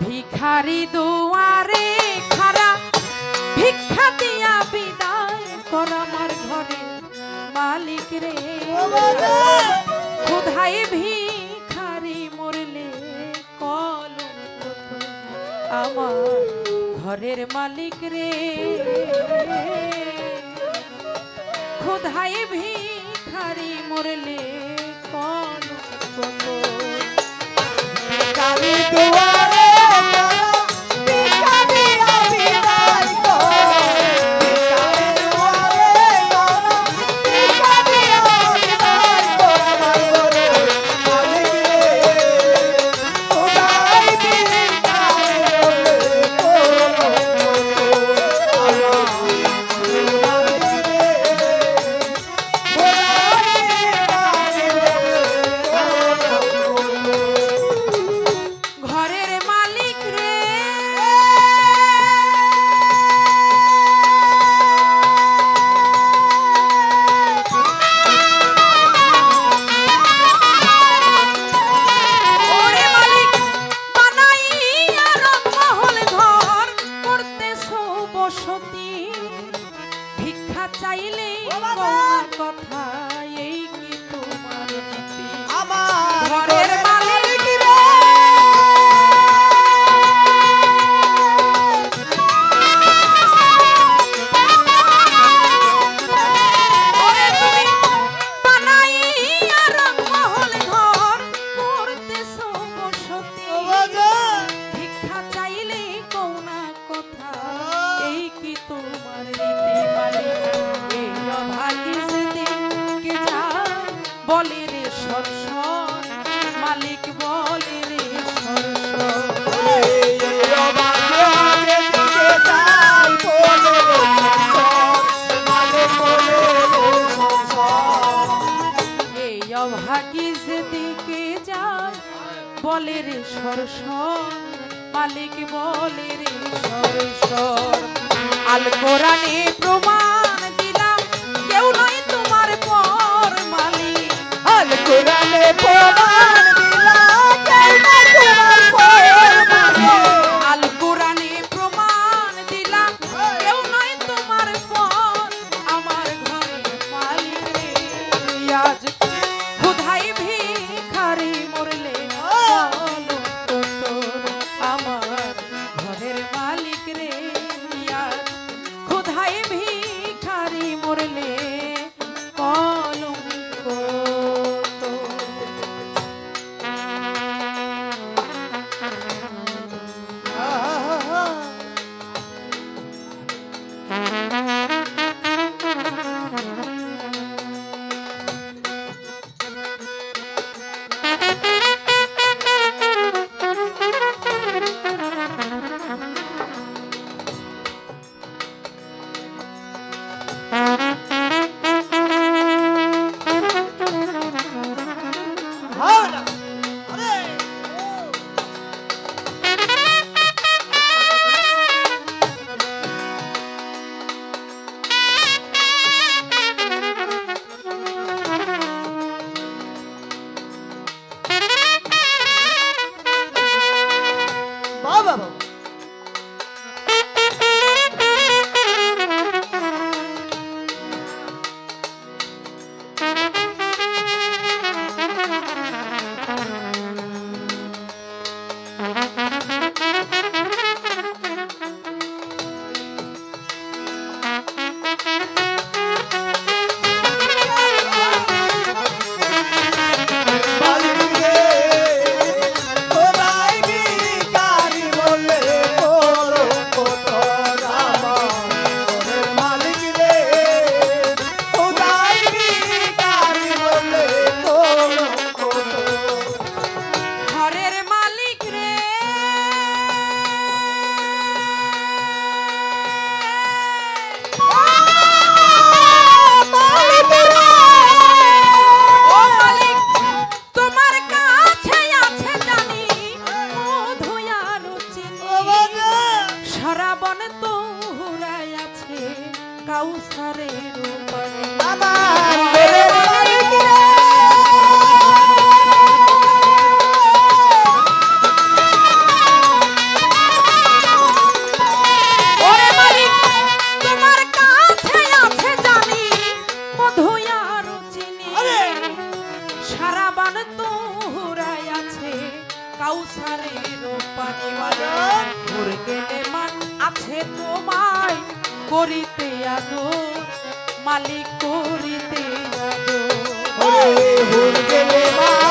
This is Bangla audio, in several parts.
ভিখারি দুয়ারে খারা ভিক্ষা দিয়া বিদায় কর আমার ঘরে। মালিক রে ক্ষুধাই ভিখারি মরলে কল আমার ঘরের মালিক রে। ক্ষুধাই ভিখারি মরলে কল কালী বলি রে সরসন মালিক বলি রে সরসন বলে রে সরসর মালিক বলে রে সরসর আল কোরআনে প্রমাণ কোরআনে প্রমাণ তোমার দিয়া গো মালিক করিতে গো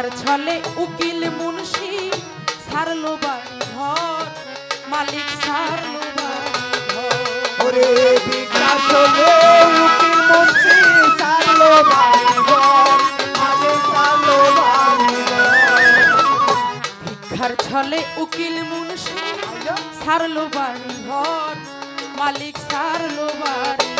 যার ছলে উকিল মুন্সি সারলো ঘর মালিক সারলো ওরে বিকাশ উকিল মুন্সি সারলো ঘর মালিক সারলো ভিক্ষার ছলে উকিল মুন্সি সারলো বাড়ি ঘর মালিক সারলো বাড়ি